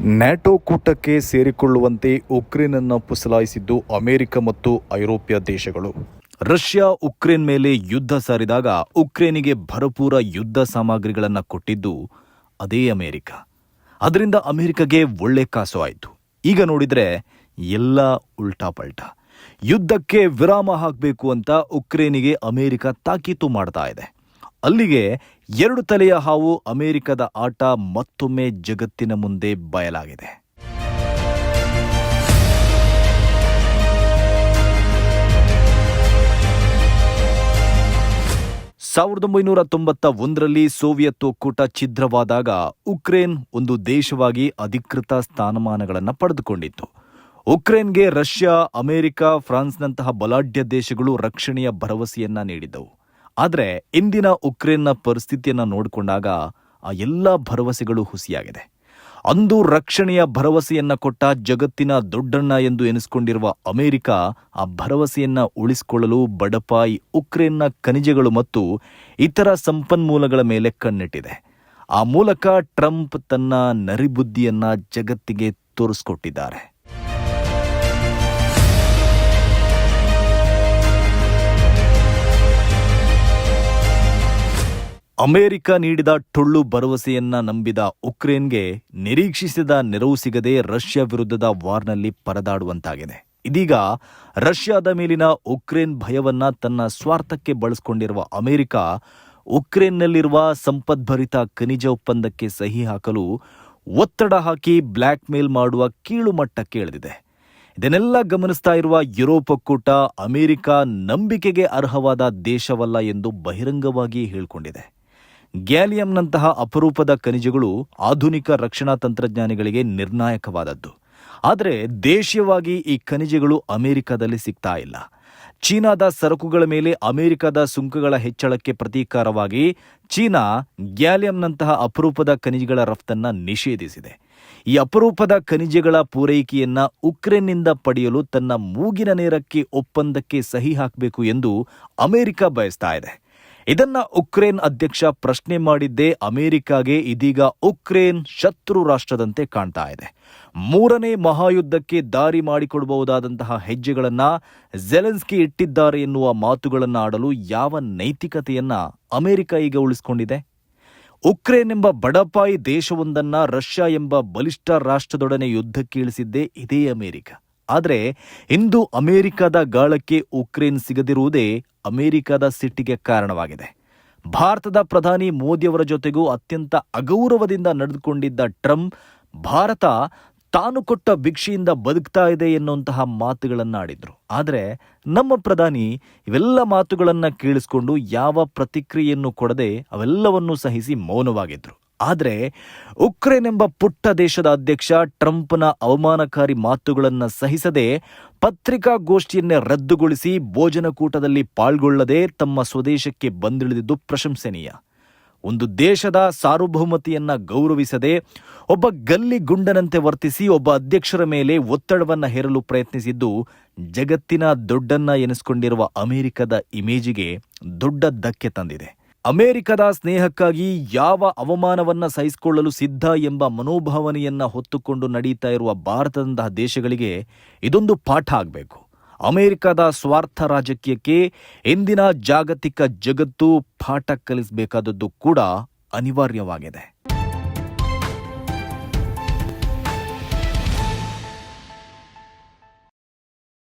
NATO ಕೂಟಕ್ಕೆ ಸೇರಿಕೊಳ್ಳುವಂತೆ ಉಕ್ರೇನನ್ನು ಪುಸಲಾಯಿಸಿದ್ದು America ಮತ್ತು ಐರೋಪ್ಯ ದೇಶಗಳು. ರಷ್ಯಾ ಉಕ್ರೇನ್ ಮೇಲೆ ಯುದ್ಧ ಸಾರಿದಾಗ ಉಕ್ರೇನಿಗೆ ಭರಪೂರ ಯುದ್ಧ ಸಾಮಗ್ರಿಗಳನ್ನು ಕೊಟ್ಟಿದ್ದು ಅದೇ ಅಮೆರಿಕ. ಅದರಿಂದ ಅಮೆರಿಕಗೆ ಒಳ್ಳೆ ಕಾಸು ಆಯಿತು. ಈಗ ನೋಡಿದರೆ ಎಲ್ಲ ಉಲ್ಟಾ ಪಲ್ಟಾ ಯುದ್ಧಕ್ಕೆ ವಿರಾಮ ಹಾಕಬೇಕು ಅಂತ ಉಕ್ರೇನಿಗೆ ಅಮೆರಿಕ ತಾಕೀತು ಮಾಡ್ತಾ ಇದೆ. ಅಲ್ಲಿಗೆ ಎರಡು ತಲೆಯ ಹಾವು ಅಮೆರಿಕದ ಆಟ ಮತ್ತೊಮ್ಮೆ ಜಗತ್ತಿನ ಮುಂದೆ ಬಯಲಾಗಿದೆ. ಸಾವಿರದ ಒಂಬೈನೂರ ತೊಂಬತ್ತ ಒಂದರಲ್ಲಿ ಸೋವಿಯತ್ ಒಕ್ಕೂಟ ಛಿದ್ರವಾದಾಗ ಉಕ್ರೇನ್ ಒಂದು ದೇಶವಾಗಿ ಅಧಿಕೃತ ಸ್ಥಾನಮಾನಗಳನ್ನು ಪಡೆದುಕೊಂಡಿತ್ತು. ಉಕ್ರೇನ್ಗೆ ರಷ್ಯಾ, ಅಮೆರಿಕ, ಫ್ರಾನ್ಸ್ನಂತಹ ಬಲಾಢ್ಯ ದೇಶಗಳು ರಕ್ಷಣೆಯ ಭರವಸೆಯನ್ನ ನೀಡಿದ್ದವು. ಆದರೆ ಇಂದಿನ ಉಕ್ರೇನ್ನ ಪರಿಸ್ಥಿತಿಯನ್ನು ನೋಡಿಕೊಂಡಾಗ ಆ ಎಲ್ಲ ಭರವಸೆಗಳು ಹುಸಿಯಾಗಿದೆ. ಅಂದು ರಕ್ಷಣೆಯ ಭರವಸೆಯನ್ನ ಕೊಟ್ಟ ಜಗತ್ತಿನ ದೊಡ್ಡಣ್ಣ ಎಂದು ಎನಿಸಿಕೊಂಡಿರುವ ಅಮೆರಿಕ ಆ ಭರವಸೆಯನ್ನ ಉಳಿಸಿಕೊಳ್ಳಲು ಬಡಪಾಯಿ ಉಕ್ರೇನ್ನ ಖನಿಜಗಳು ಮತ್ತು ಇತರ ಸಂಪನ್ಮೂಲಗಳ ಮೇಲೆ ಕಣ್ಣಿಟ್ಟಿದೆ. ಆ ಮೂಲಕ ಟ್ರಂಪ್ ತನ್ನ ನರಿಬುದ್ಧಿಯನ್ನ ಜಗತ್ತಿಗೆ ತೋರಿಸಿಕೊಟ್ಟಿದ್ದಾರೆ. ಅಮೆರಿಕ ನೀಡಿದ ಟೊಳ್ಳು ಭರವಸೆಯನ್ನ ನಂಬಿದ ಉಕ್ರೇನ್ಗೆ ನಿರೀಕ್ಷಿಸಿದ ನೆರವು ಸಿಗದೆ ರಷ್ಯಾ ವಿರುದ್ಧದ ವಾರ್ನಲ್ಲಿ ಪರದಾಡುವಂತಾಗಿದೆ. ಇದೀಗ ರಷ್ಯಾದ ಮೇಲಿನ ಉಕ್ರೇನ್ ಭಯವನ್ನ ತನ್ನ ಸ್ವಾರ್ಥಕ್ಕೆ ಬಳಸಿಕೊಂಡಿರುವ ಅಮೆರಿಕ, ಉಕ್ರೇನ್ನಲ್ಲಿರುವ ಸಂಪದ್ಭರಿತ ಖನಿಜ ಒಪ್ಪಂದಕ್ಕೆ ಸಹಿ ಹಾಕಲು ಒತ್ತಡ ಹಾಕಿ ಬ್ಲ್ಯಾಕ್ ಮೇಲ್ ಮಾಡುವ ಕೀಳು ಮಟ್ಟಕ್ಕೆ ಇಳಿದಿದೆ ಇದನ್ನೆಲ್ಲ ಗಮನಿಸ್ತಾ ಇರುವ ಯುರೋಪ್ ಒಕ್ಕೂಟ ಅಮೆರಿಕ ನಂಬಿಕೆಗೆ ಅರ್ಹವಾದ ದೇಶವಲ್ಲ ಎಂದು ಬಹಿರಂಗವಾಗಿ ಹೇಳಿಕೊಂಡಿದೆ. ಗ್ಯಾಲಿಯಂನಂತಹ ಅಪರೂಪದ ಖನಿಜಗಳು ಆಧುನಿಕ ರಕ್ಷಣಾ ತಂತ್ರಜ್ಞಾನಿಗಳಿಗೆ ನಿರ್ಣಾಯಕವಾದದ್ದು. ಆದರೆ ದೇಶೀಯವಾಗಿ ಈ ಖನಿಜಗಳು ಅಮೆರಿಕದಲ್ಲಿ ಸಿಗ್ತಾ ಇಲ್ಲ. ಚೀನಾದ ಸರಕುಗಳ ಮೇಲೆ ಅಮೆರಿಕದ ಸುಂಕಗಳ ಹೆಚ್ಚಳಕ್ಕೆ ಪ್ರತೀಕಾರವಾಗಿ ಚೀನಾ ಗ್ಯಾಲಿಯಂನಂತಹ ಅಪರೂಪದ ಖನಿಜಗಳ ರಫ್ತನ್ನ ನಿಷೇಧಿಸಿದೆ. ಈ ಅಪರೂಪದ ಖನಿಜಗಳ ಪೂರೈಕೆಯನ್ನ ಉಕ್ರೇನ್ನಿಂದ ಪಡೆಯಲು ತನ್ನ ಮೂಗಿನ ನೇರಕ್ಕೆ ಒಪ್ಪಂದಕ್ಕೆ ಸಹಿ ಹಾಕಬೇಕು ಎಂದು ಅಮೆರಿಕ ಬಯಸ್ತಾ ಇದೆ. ಇದನ್ನ ಉಕ್ರೇನ್ ಅಧ್ಯಕ್ಷ ಪ್ರಶ್ನೆ ಮಾಡಿದ್ದೇ ಅಮೆರಿಕಾಗೆ ಇದೀಗ ಉಕ್ರೇನ್ ಶತ್ರು ರಾಷ್ಟ್ರದಂತೆ ಕಾಣ್ತಾ ಇದೆ. ಮೂರನೇ ಮಹಾಯುದ್ಧಕ್ಕೆ ದಾರಿ ಮಾಡಿಕೊಡಬಹುದಾದಂತಹ ಹೆಜ್ಜೆಗಳನ್ನ ಜೆಲೆನ್ಸ್ಕಿ ಇಟ್ಟಿದ್ದಾರೆ ಎನ್ನುವ ಮಾತುಗಳನ್ನು ಆಡಲು ಯಾವ ನೈತಿಕತೆಯನ್ನ ಅಮೆರಿಕ ಈಗ ಉಳಿಸಿಕೊಂಡಿದೆ? ಉಕ್ರೇನ್ ಎಂಬ ಬಡಪಾಯಿ ದೇಶವೊಂದನ್ನ ರಷ್ಯಾ ಎಂಬ ಬಲಿಷ್ಠ ರಾಷ್ಟ್ರದೊಡನೆ ಯುದ್ಧಕ್ಕೆ ಇಳಿಸಿದ್ದೇ ಇದೇ ಅಮೆರಿಕ. ಆದರೆ ಇಂದು ಅಮೆರಿಕದ ಗಾಳಕ್ಕೆ ಉಕ್ರೇನ್ ಸಿಗದಿರುವುದೇ ಅಮೆರಿಕದ ಸಿಟ್ಟಿಗೆ ಕಾರಣವಾಗಿದೆ. ಭಾರತದ ಪ್ರಧಾನಿ ಮೋದಿಯವರ ಜೊತೆಗೂ ಅತ್ಯಂತ ಅಗೌರವದಿಂದ ನಡೆದುಕೊಂಡಿದ್ದ ಟ್ರಂಪ್, ಭಾರತ ತಾನು ಕೊಟ್ಟ ಭಿಕ್ಷೆಯಿಂದ ಬದುಕ್ತಾ ಇದೆ ಎನ್ನುವಂತಹ ಮಾತುಗಳನ್ನಾಡಿದ್ರು. ಆದರೆ ನಮ್ಮ ಪ್ರಧಾನಿ ಇವೆಲ್ಲ ಮಾತುಗಳನ್ನು ಕೇಳಿಸಿಕೊಂಡು ಯಾವ ಪ್ರತಿಕ್ರಿಯೆಯನ್ನು ಕೊಡದೆ ಅವೆಲ್ಲವನ್ನೂ ಸಹಿಸಿ ಮೌನವಾಗಿದ್ರು. ಆದರೆ ಉಕ್ರೇನ್ ಎಂಬ ಪುಟ್ಟ ದೇಶದ ಅಧ್ಯಕ್ಷ ಟ್ರಂಪ್ನ ಅವಮಾನಕಾರಿ ಮಾತುಗಳನ್ನು ಸಹಿಸದೆ ಪತ್ರಿಕಾಗೋಷ್ಠಿಯನ್ನೇ ರದ್ದುಗೊಳಿಸಿ ಭೋಜನಕೂಟದಲ್ಲಿ ಪಾಲ್ಗೊಳ್ಳದೆ ತಮ್ಮ ಸ್ವದೇಶಕ್ಕೆ ಬಂದಿಳಿದಿದ್ದು ಪ್ರಶಂಸನೀಯ. ಒಂದು ದೇಶದ ಸಾರ್ವಭೌಮತೆಯನ್ನು ಗೌರವಿಸದೆ ಒಬ್ಬ ಗಲ್ಲಿ ಗುಂಡನಂತೆ ವರ್ತಿಸಿ ಒಬ್ಬ ಅಧ್ಯಕ್ಷರ ಮೇಲೆ ಒತ್ತಡವನ್ನ ಹೇರಲು ಪ್ರಯತ್ನಿಸಿದ್ದು ಜಗತ್ತಿನ ದೊಡ್ಡನ್ನ ಎನಿಸಿಕೊಂಡಿರುವ ಅಮೆರಿಕದ ಇಮೇಜಿಗೆ ದೊಡ್ಡ ಧಕ್ಕೆ ತಂದಿದೆ. ಅಮೆರಿಕದ ಸ್ನೇಹಕ್ಕಾಗಿ ಯಾವ ಅವಮಾನವನ್ನ ಸಹಿಸಿಕೊಳ್ಳಲು ಸಿದ್ಧ ಎಂಬ ಮನೋಭಾವನೆಯನ್ನ ಹೊತ್ತುಕೊಂಡು ನಡೀತಾ ಇರುವ ಭಾರತದಂತಹ ದೇಶಗಳಿಗೆ ಇದೊಂದು ಪಾಠ ಆಗಬೇಕು. ಅಮೆರಿಕದ ಸ್ವಾರ್ಥ ರಾಜಕೀಯಕ್ಕೆ ಇಂದಿನ ಜಾಗತಿಕ ಜಗತ್ತು ಪಾಠ ಕಲಿಸಬೇಕಾದದ್ದು ಕೂಡ ಅನಿವಾರ್ಯವಾಗಿದೆ.